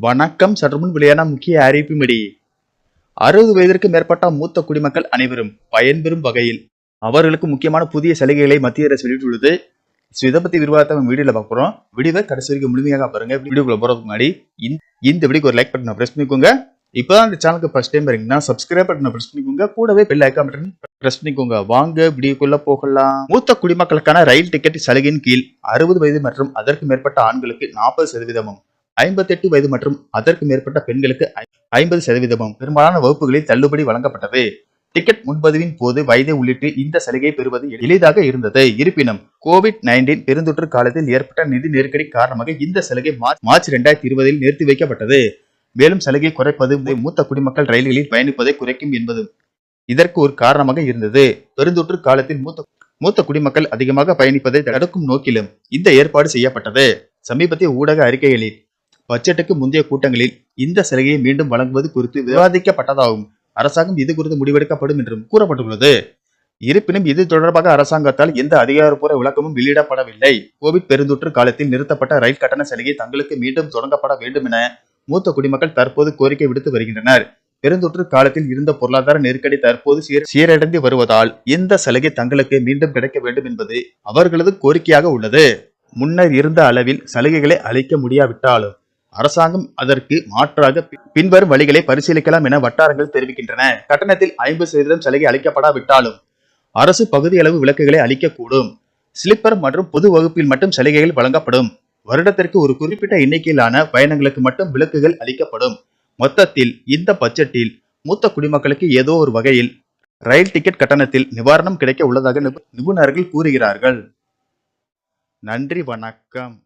வணக்கம். சற்றுமுன் வெளியான முக்கிய அறிவிப்புமிடி அறுபது வயதிற்கு மேற்பட்ட மூத்த குடிமக்கள் அனைவரும் பயன்பெறும் வகையில் அவர்களுக்கு முக்கியமான புதிய சலுகைகளை மத்திய அரசு வெளியிட்டுள்ளது. ஸோ இதை பத்தி விரிவாக நம்ம வீடியோல பார்க்குறோம். வீடியோவை கடைசி வரைக்கும் முழுமையாக பாருங்க. வீடியோக்குள்ள போறதுக்கு முன்னாடி இந்த- இந்த வீடியோக்கு ஒரு லைக் பட்டனை பிரஸ் பண்ணிக்கோங்க. இப்போதான் இந்த சேனலுக்கு ஃபர்ஸ்ட் டைம் வரீங்கன்னா சப்ஸ்கிரைப் பட்டனை பிரஸ் பண்ணிக்கோங்க. கூடவே பெல் ஐக்கான் பட்டன் பிரஸ் பண்ணிக்கோங்க. வாங்க வீடியோக்குள்ள போகலாம். மூத்த குடிமக்களுக்கான ரயில் டிக்கெட் சலுகையின் கீழ் அறுபது வயது மற்றும் அதற்கு மேற்பட்ட ஆண்களுக்கு நாற்பது சதவீதமும் ஐம்பத்தெட்டு வயது மற்றும் அதற்கு மேற்பட்ட பெண்களுக்கு ஐம்பது சதவீதமும் பெரும்பாலான வகுப்புகளில் தள்ளுபடி வழங்கப்பட்டது. டிக்கெட் முன்பதிவின் போது வயதை உள்ளிட்டு இந்த சலுகை பெறுவது எளிதாக இருந்தது. இருப்பினும் கோவிட் நைன்டீன் பெருந்தொற்று காலத்தில் ஏற்பட்ட நிதி நெருக்கடி காரணமாக இந்த சலுகை மார்ச் மார்ச் இரண்டாயிரத்தி இருபதில் நிறுத்தி வைக்கப்பட்டது. மேலும் சலுகை குறைப்பது மூத்த குடிமக்கள் ரயில்களில் பயணிப்பதை குறைக்கும் என்பது இதற்கு ஒரு காரணமாக இருந்தது. பெருந்தொற்று காலத்தில் மூத்த மூத்த குடிமக்கள் அதிகமாக பயணிப்பதை தடுக்கும் நோக்கிலும் இந்த ஏற்பாடு செய்யப்பட்டது. சமீபத்திய ஊடக அறிக்கைகளில் பட்ஜெட்டுக்கு முந்தைய கூட்டங்களில் இந்த சலுகையை மீண்டும் வழங்குவது குறித்து விவாதிக்கப்பட்டதாகவும் அரசாங்கம் இது குறித்து முடிவெடுக்கப்படும் என்றும் கூறப்பட்டுள்ளது. இருப்பினும் இது தொடர்பாக அரசாங்கத்தால் எந்த அதிகாரப்பூர்வ விளக்கமும் வெளியிடப்படவில்லை. கோவிட் பெருந்தொற்று காலத்தில் நிறுத்தப்பட்ட ரயில் கட்டண சலுகை தங்களுக்கு மீண்டும் தொடங்கப்பட வேண்டும் என மூத்த குடிமக்கள் தற்போது கோரிக்கை விடுத்து வருகின்றனர். பெருந்தொற்று காலத்தில் இருந்த பொருளாதார நெருக்கடி தற்போது சீர் சீரடைந்து வருவதால் இந்த சலுகை தங்களுக்கு மீண்டும் கிடைக்க வேண்டும் என்பது அவர்களது கோரிக்கையாக உள்ளது. முன்னர் இருந்த அளவில் சலுகைகளை அளிக்க முடியாவிட்டாலும் அரசாங்கம் அதற்கு மாற்றாக பின்வரும் வழிகளை பரிசீலிக்கலாம் என வட்டாரங்கள் தெரிவிக்கின்றன. கட்டணத்தில் ஐம்பது சதவீதம் சலுகை அளிக்கப்படாவிட்டாலும் அரசு பகுதியளவு விளக்குகளை அளிக்கக்கூடும். ஸ்லிப்பர் மற்றும் பொது வகுப்பில் மட்டும் சலுகைகள் வழங்கப்படும். வருடத்திற்கு ஒரு குறிப்பிட்ட எண்ணிக்கையிலான பயணங்களுக்கு மட்டும் விளக்குகள் அளிக்கப்படும். மொத்தத்தில் இந்த பட்ஜெட்டில் மூத்த குடிமக்களுக்கு ஏதோ ஒரு வகையில் ரயில் டிக்கெட் கட்டணத்தில் நிவாரணம் கிடைக்க உள்ளதாக நிபு- நிபுணர்கள் கூறுகிறார்கள். நன்றி வணக்கம்.